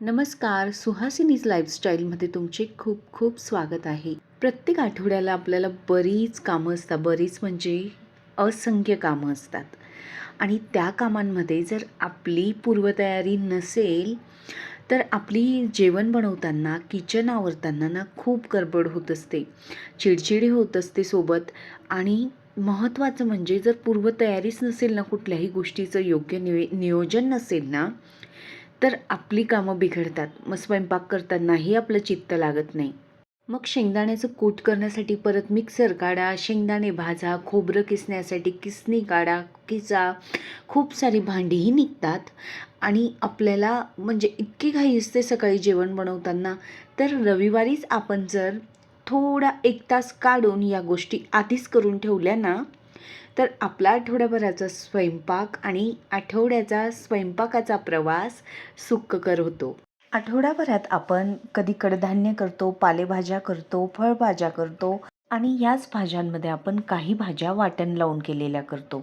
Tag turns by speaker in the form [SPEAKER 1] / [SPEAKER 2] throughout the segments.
[SPEAKER 1] नमस्कार सुहासिनीज लाईफस्टाईलमध्ये तुमचे खूप खूप स्वागत आहे. प्रत्येक आठवड्याला आपल्याला बरीच कामं असतात बरीच म्हणजे असंख्य कामं असतात. आणि त्या कामांमध्ये जर आपली पूर्वतयारी नसेल तर आपली जेवण बनवताना किचन आवरताना ना खूप गडबड होत असते. चिडचिडी होत असते सोबत आणि महत्त्वाचं म्हणजे जर पूर्वतयारीच नसेल ना कुठल्याही गोष्टीचं योग्य निवे नियोजन नसेल ना तर आपली कामं बिघडतात. मग स्वयंपाक करतानाही आपलं चित्त लागत नाही. मग शेंगदाण्याचं कूट करण्यासाठी परत मिक्सर काढा शेंगदाणे भाजा खोबरं किसण्यासाठी किसणी काढा किचा खूप सारी भांडीही निघतात. आणि आपल्याला म्हणजे इतकी घाई असते सकाळी जेवण बनवताना. तर रविवारीच आपण जर थोडा एक तास काढून या गोष्टी आधीच करून ठेवल्या ना तर आपला आठवड्याभराचा स्वयंपाक आणि आठवड्याचा स्वयंपाकाचा प्रवास सुखकर होतो. आठवड्याभरात आपण कधी कडधान्य करतो पालेभाज्या करतो फळभाज्या करतो आणि याच भाज्यांमध्ये आपण काही भाज्या वाटण लावून केलेल्या करतो.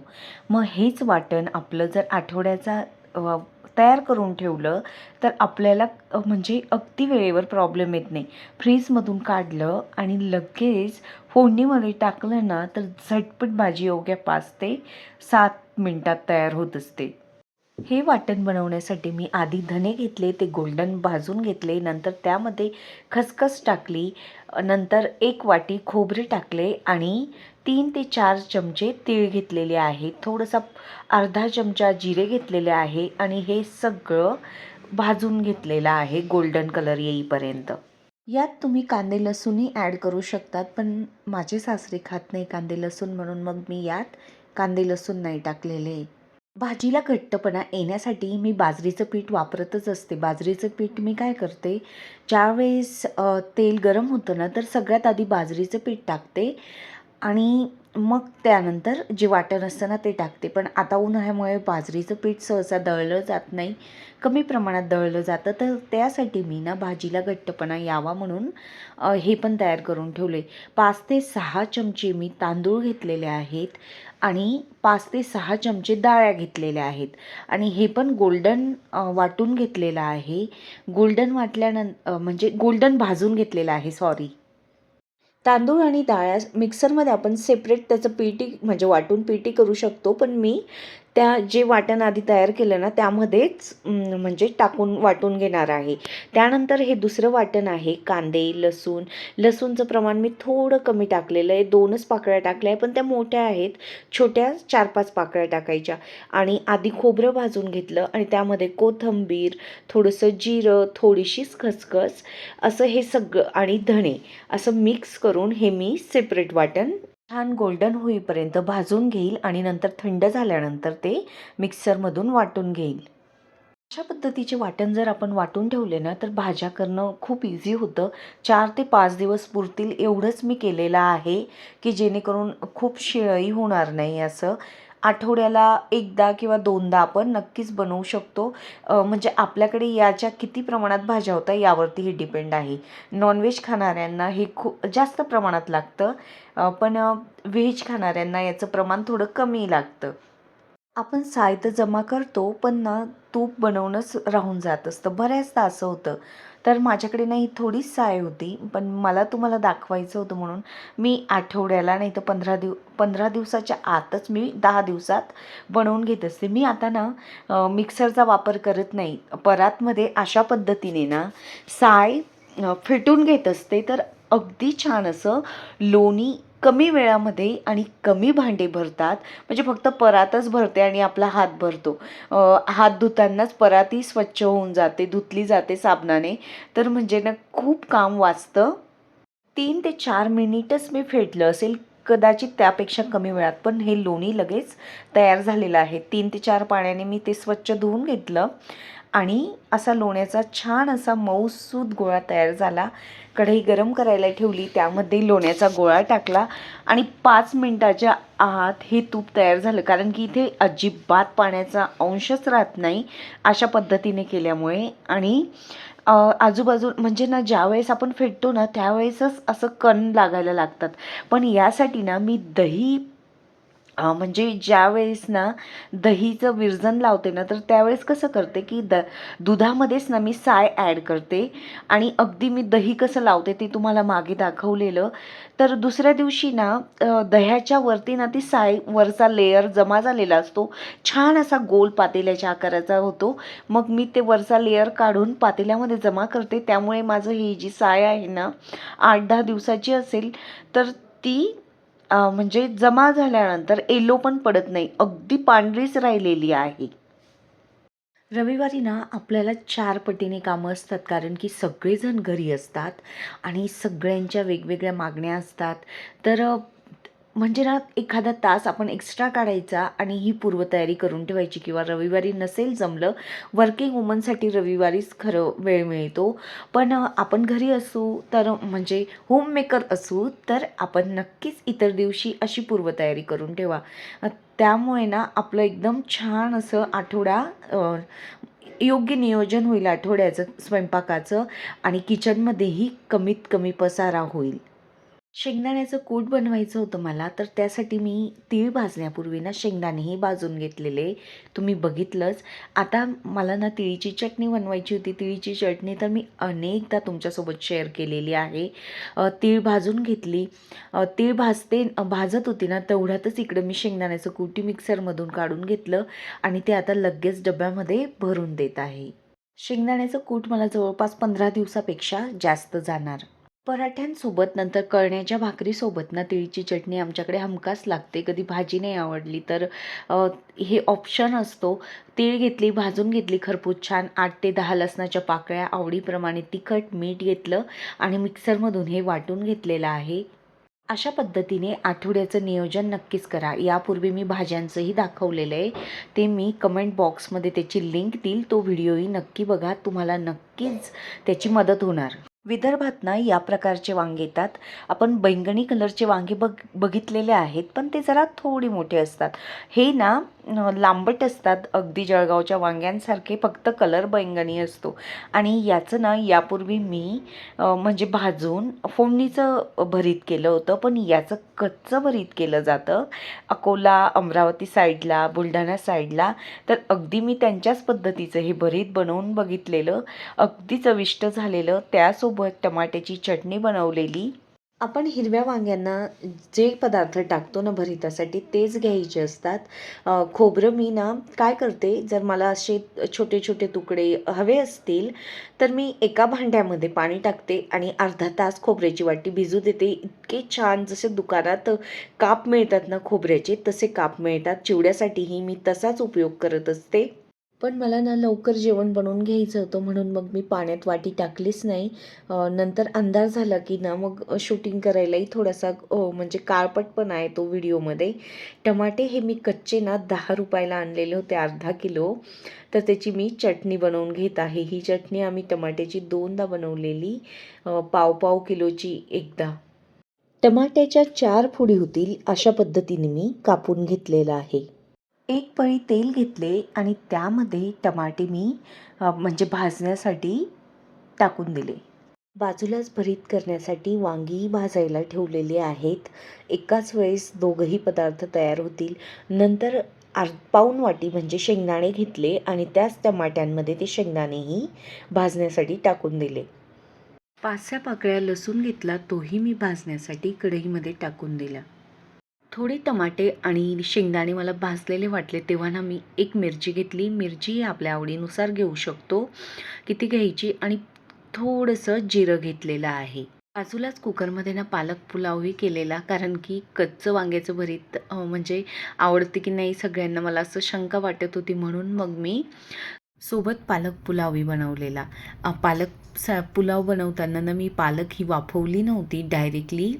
[SPEAKER 1] मग हेच वाटण आपलं जर आठवड्याचा तयार करून ठेवलं तर आपल्याला म्हणजे अगदी वेळेवर प्रॉब्लेम येत नाही. फ्रीजमधून काढलं आणि लगेच फोडणीमध्ये टाकलं ना तर झटपट भाजी अवघ्या पाच ते सात मिनटात तयार होत असते. हे वाटण बनवण्यासाठी मी आधी धने घेतले ते गोल्डन भाजून घेतले नंतर त्यामध्ये खसखस टाकली नंतर एक वाटी खोबरे टाकले आणि तीन ते चार चमचे तीळ घेतलेले आहे. थोडंसं अर्धा चमचा जिरे घेतलेले आहे आणि हे सगळं भाजून घेतलेलं आहे गोल्डन कलर येईपर्यंत. यात तुम्ही कांदे लसूणही ॲड करू शकतात पण माझे सासरे खात नाही कांदे लसूण म्हणून मग मी यात कांदे लसूण नाही टाकलेले. भाजीला घट्टपणा येण्यासाठी मी बाजरीचं पीठ वापरतच असते. बाजरीचं पीठ मी काय करते ज्यावेळेस तेल गरम होतं ना तर सगळ्यात आधी बाजरीचं पीठ टाकते. आणि मग त्यानंतर जे वाटण असतं ना ते टाकते. पण आता उन्हाळ्यामुळे बाजरीचं पीठ सहसा दळलं जात नाही. कमी प्रमाणात दळलं जातं. तर त्यासाठी मी ना भाजीला घट्टपणा यावा म्हणून हे पण तयार करून ठेवले. पाच ते सहा चमचे मी तांदूळ घेतलेले आहेत आणि पाच ते सहा चमचे डाळ्या घेतलेल्या आहेत. आणि हे पण गोल्डन वाटून घेतलेलं आहे. गोल्डन वाटल्यानं म्हणजे गोल्डन भाजून घेतलेलं आहे सॉरी. तांदूळ आणि डाळ मिक्सरमध्ये आपण सेपरेट त्याचं पीटी म्हणजे वाटून पीटी करू शकतो. पण मी त्या जे वाटण आधी तयार केलं ना त्यामध्येच म्हणजे टाकून वाटून घेणार आहे. त्यानंतर हे दुसरं वाटण आहे कांदे लसूण. लसूणचं प्रमाण मी थोडं कमी टाकलेलं आहे. दोनच पाकळ्या टाकल्या आहे पण त्या मोठ्या आहेत. छोट्या चार पाच पाकळ्या टाकायच्या. आणि आधी खोबरं भाजून घेतलं आणि त्यामध्ये कोथिंबीर थोडंसं जिरं थोडीशीच खसखस असं हे सगळं आणि धणे असं मिक्स करून हे मी सेपरेट वाटण छान गोल्डन होईपर्यंत भाजून घेईल आणि नंतर थंड झाल्यानंतर ते मिक्सरमधून वाटून घेईल. अशा पद्धतीचे वाटण जर आपण वाटून ठेवले ना तर भाज्या करणं खूप इझी होतं. चार ते पाच दिवस पुरतील एवढंच मी केलेलं आहे की जेणेकरून खूप शिळई होणार नाही असं. आठवड्याला एकदा किंवा दोनदा आपण नक्कीच बनवू शकतो. म्हणजे आपल्याकडे याच्या किती प्रमाणात भाज्या होत्या यावरती हे डिपेंड आहे. नॉनव्हेज खाणाऱ्यांना हे खूप जास्त प्रमाणात लागतं. पण व्हेज खाणाऱ्यांना याचं प्रमाण थोडं कमी लागतं. आपण साय तर जमा करतो पण ना तूप बनवणंच राहून जात असतं. बऱ्याचदा असं होतं. तर माझ्याकडे नाही थोडीच साय होती पण मला तुम्हाला दाखवायचं होतं म्हणून मी आठवड्याला नाही तर पंधरा दिव पंधरा दिवसाच्या आतच मी दहा दिवसात बनवून घेत असते. मी आता ना मिक्सरचा वापर करत नाही. परातमध्ये अशा पद्धतीने ना साय फिटून फेटून घेत असते. तर अगदी छान असं लोणी कमी वेळामध्ये आणि कमी भांडे भरतात. म्हणजे फक्त परातच भरते आणि आपला हात भरतो. हात धुतानाच परातही स्वच्छ होऊन जाते धुतली जाते साबणाने. तर म्हणजे ना खूप काम वाचतं. तीन ते चार मिनिटच मी फेटलं असेल कदाचित त्यापेक्षा कमी वेळात. पण हे लोणी लगेच तयार झालेलं आहे. तीन ते चार पाण्याने मी ते स्वच्छ धुवून घेतलं आणि असा लोण्याचा छान असा मऊसूद गोळा तयार झाला. कढई गरम करायला ठेवली त्यामध्ये लोण्याचा गोळा टाकला आणि पाच मिनटाच्या आत हे तूप तयार झालं. कारण की इथे अजिबात पाण्याचा अंशच राहत नाही अशा पद्धतीने केल्यामुळे आणि आजूबाजू म्हणजे ना ज्यावेळेस आपण फेटतो ना त्यावेळेसच असं कण लागायला लागतात. पण यासाठी ना मी दही म्हणजे ज्यावेळेस ना दहीचं विरजन लावते ना तर त्यावेळेस कसं करते की द दुधामध्येच ना मी साय ॲड करते आणि अगदी मी दही कसं लावते ते तुम्हाला मागे दाखवलेलं. तर दुसऱ्या दिवशी ना दह्याच्या वरती ना ती साय वरचा लेअर जमा झालेला असतो. छान असा गोल पातेल्याच्या आकाराचा होतो. मग मी ते वरचा लेअर काढून पातेल्यामध्ये जमा करते. त्यामुळे माझं ही जी साय आहे ना आठ दहा दिवसाची असेल तर ती म्हणजे जमा झाल्यानंतर येलो पण पडत नाही. अगदी पांढरीच राहिलेली आहे. रविवारी ना आपल्याला चार पटीने कामं असतात. कारण की सगळेजण घरी असतात आणि सगळ्यांच्या वेगवेगळ्या मागण्या असतात. तर म्हणजे ना एखादा तास आपण एक्स्ट्रा काढायचा आणि ही पूर्वतयारी करून ठेवायची किंवा रविवारी नसेल जमलं वर्किंग वुमनसाठी रविवारीच खरं वेळ मिळतो. पण आपण घरी असू तर म्हणजे होममेकर असू तर आपण नक्कीच इतर दिवशी अशी पूर्वतयारी करून ठेवा. त्यामुळे ना आपलं एकदम छान असं आठवडा योग्य नियोजन होईल आठवड्याचं स्वयंपाकाचं आणि किचनमध्येही कमीत कमी पसारा होईल. शेंगदाण्याचं कूट बनवायचं होतं मला तर त्यासाठी मी तीळ भाजण्यापूर्वी ना शेंगदाणेही भाजून घेतलेले. तुम्ही बघितलंच. आता मला ना तिळीची चटणी बनवायची होती. तिळीची चटणी तर मी अनेकदा तुमच्यासोबत शेअर केलेली आहे. तीळ भाजून घेतली. तीळ भाजते भाजत होती ना तेवढ्यातच इकडं मी शेंगदाण्याचं कुटी मिक्सरमधून काढून घेतलं आणि ते आता लगेच डब्यामध्ये भरून देत आहे. शेंगदाण्याचं कूट मला जवळपास पंधरा दिवसापेक्षा जास्त जाणार. पराठ्यांसोबत नंतर कळण्याच्या भाकरीसोबत. ना तिळीची चटणी आमच्याकडे हमखास लागते. कधी भाजी नाही आवडली तर अ, हे ऑप्शन असतो. तीळ घेतली भाजून घेतली खरपूस छान आठ ते दहा लसणाच्या पाकळ्या आवडीप्रमाणे तिखट मीठ घेतलं आणि मिक्सरमधून हे वाटून घेतलेलं आहे. अशा पद्धतीने आठवड्याचं नियोजन नक्कीच करा. यापूर्वी मी भाज्यांचंही दाखवलेलं आहे. ते मी कमेंट बॉक्समध्ये त्याची लिंक देईल. तो व्हिडिओही नक्की बघा. तुम्हाला नक्कीच त्याची मदत होणार. विदर्भात ना या प्रकारचे वांगे येतात. आपण बैंगणी कलरचे वांगे बघ बघितलेले आहेत पण ते जरा थोडे मोठे असतात. हे ना लांबट असतात अगदी जळगावच्या वांग्यांसारखे फक्त कलर बैंगणी असतो. आणि याचं ना यापूर्वी मी म्हणजे भाजून फोडणीचं भरीत केलं होतं पण याचं कच्चं भरीत केलं जातं. अकोला अमरावती साईडला बुलढाणा साईडला तर अगदी मी त्यांच्याच पद्धतीचं हे भरीत बनवून बघितलेलं अगदी चविष्ट झालेलं त्यासोबत टमाट्याची चटणी बनवलेली. आपण हिरव्या वांग्यांना जे पदार्थ टाकतो ना भरितासाठी तेच घ्यायचे असतात. खोबरं मी ना काय करते जर मला असे छोटे छोटे तुकडे हवे असतील तर मी एका भांड्यामध्ये पाणी टाकते आणि अर्धा तास खोबऱ्याची वाटी भिजू देते. इतके छान जसे दुकानात काप मिळतात ना खोबऱ्याचे तसे काप मिळतात. चिवड्यासाठीही मी तसाच उपयोग करत असते. पण मला ना लवकर जेवण बनवून घ्यायचं होतं म्हणून मग मी पाण्यात वाटी टाकलीच नाही. नंतर अंधार झाला की ना मग शूटिंग करायलाही थोडासा म्हणजे काळपट पण आहे तो व्हिडिओमध्ये. टमाटे हे मी कच्चे ना दहा रुपयाला आणलेले होते अर्धा किलो. तर त्याची मी चटणी बनवून घेत आहे. ही चटणी आम्ही टमाट्याची दोनदा बनवलेली पाव पाव किलोची एकदा. टमाट्याच्या चार फोडी होतील अशा पद्धतीने मी कापून घेतलेलं आहे. एक पळी तेल घेतले आणि त्यामध्ये टमाटे मी म्हणजे भाजण्यासाठी टाकून दिले. बाजूलाच भरीत करण्यासाठी वांगी भाजायला ठेवलेली आहेत. एकाच वेळेस दोघंही पदार्थ तयार होतील. नंतर आर पाऊण वाटी म्हणजे शेंगदाणे घेतले आणि त्याच टमाट्यांमध्ये ते शेंगदाणेही भाजण्यासाठी टाकून दिले. पाच सहा पाकळ्या लसूण घेतला तोही मी भाजण्यासाठी कढईमध्ये टाकून दिला. थोडे टमाटे आणि शेंगदाणे मला भाजलेले वाटले तेव्हा ना मी एक मिरची घेतली. मिरची आपल्या आवडीनुसार घेऊ शकतो किती घ्यायची आणि थोडंसं जिरं घेतलेलं आहे. बाजूलाच कुकरमध्ये ना पालक पुलावही केलेला कारण की कच्चं वांग्याचं भरीत म्हणजे आवडते की नाही सगळ्यांना मला असं शंका वाटत होती म्हणून मग मी सोबत पालक पुलावही बनवलेला. पालक सा पुलाव बनवताना ना मी पालक ही वाफवली नव्हती डायरेक्टली.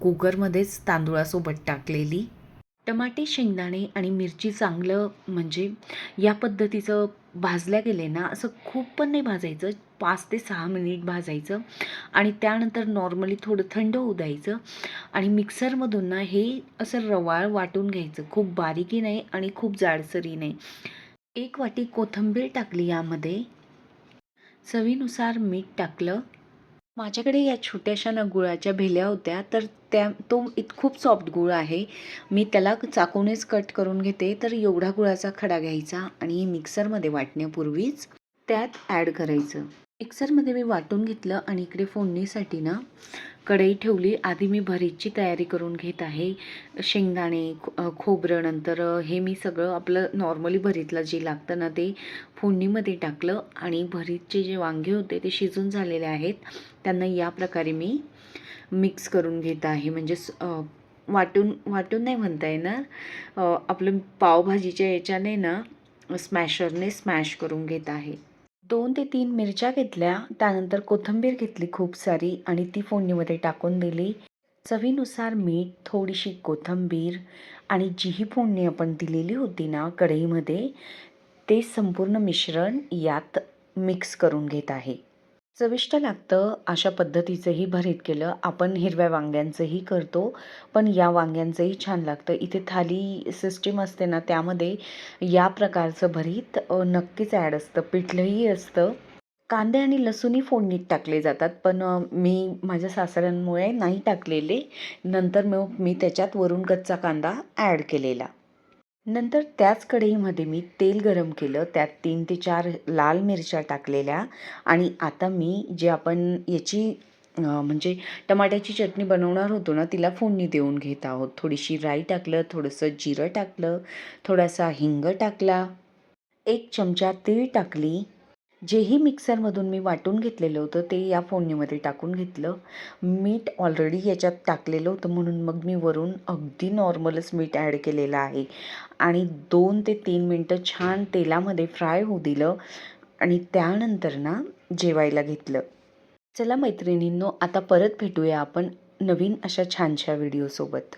[SPEAKER 1] कुकरमध्येच तांदूळासोबत टाकलेली. टमाटे शेंगदाणे आणि मिरची चांगलं म्हणजे या पद्धतीचं भाजल्या गेले ना असं खूप पण नाही भाजायचं. पाच ते सहा मिनिट भाजायचं आणि त्यानंतर नॉर्मली थोडं थंड होऊ द्यायचं आणि मिक्सरमधून ना हे असं रवाळ वाटून घ्यायचं. खूप बारीकी नाही आणि खूप जाडसरी नाही. एक वाटी कोथिंबीर टाकली यामध्ये. चवीनुसार मीठ टाकलं. माझ्याकडे या छोट्याशा ना गुळाच्या भेल्या होत्या तर त्या तो इत खूप सॉफ्ट गुळ आहे. मी त्याला चाकूनेच कट करून घेते तर एवढा गुळाचा खडा घ्यायचा आणि मिक्सरमध्ये वाटण्यापूर्वीच त्यात ॲड करायचं. मिक्सरमध्ये मी वाटून घेतलं आणि इकडे फोडणीसाठी ना कढई ठेवली. आधी मी भरीतची तयारी करून घेत आहे. शेंगदाणे खो खोबरं नंतर हे मी सगळं आपलं नॉर्मली भरीतला जे लागतं ना ते फोडणीमध्ये टाकलं आणि भरीतचे जे वांगे होते ते शिजून झालेले आहेत. त्यांना या प्रकारे मी मिक्स करून घेत आहे. म्हणजे वाटून वाटून नाही म्हणता येणार. आपलं पावभाजीच्या याच्याने ना स्मॅशरने स्मॅश करून घेत आहे. दोन ते तीन मिरच्या घेतल्या. त्यानंतर कोथिंबीर घेतली खूप सारी आणि ती फोडणीमध्ये टाकून दिली. चवीनुसार मीठ थोडीशी कोथिंबीर आणि जी ही फोडणी आपण दिलेली होती ना कढईमध्ये ते संपूर्ण मिश्रण यात मिक्स करून घेत आहे. चविष्ट लागतं अशा पद्धतीचंही भरीत केलं. आपण हिरव्या वांग्यांचंही करतो पण या वांग्यांचंही छान लागतं. इथे थाली सिस्टीम असते ना त्यामध्ये या प्रकारचं भरीत नक्कीच ॲड असतं. पिठलंही असतं. कांदे आणि लसूणही फोडणीत टाकले जातात पण मी माझ्या सासऱ्यांमुळे नाही टाकलेले. नंतर मग मी त्याच्यात वरून कच्चा कांदा ॲड केलेला. नंतर त्याच कढईमध्ये मी तेल गरम केलं. त्यात तीन ते चार लाल मिरच्या टाकलेल्या. आणि आता मी जे आपण याची म्हणजे टमाट्याची चटणी बनवणार होतो ना तिला फोडणी देऊन घेत आहोत. थोडीशी राई टाकलं थोडंसं जिरं टाकलं थोडासा हिंग टाकला एक चमचा तीळ टाकली. जेही मिक्सरमधून मी वाटून घेतलेलं होतं ते या फोडणीमध्ये टाकून घेतलं. मीठ ऑलरेडी याच्यात टाकलेलं होतं म्हणून मग मी वरून अगदी नॉर्मलच मीठ ॲड केलेलं आहे. आणि दोन ते तीन मिनटं छान तेलामध्ये फ्राय होऊ दिलं आणि त्यानंतर ना जेवायला घेतलं. चला मैत्रिणींनो आता परत भेटूया आपण नवीन अशा छानशा व्हिडिओसोबत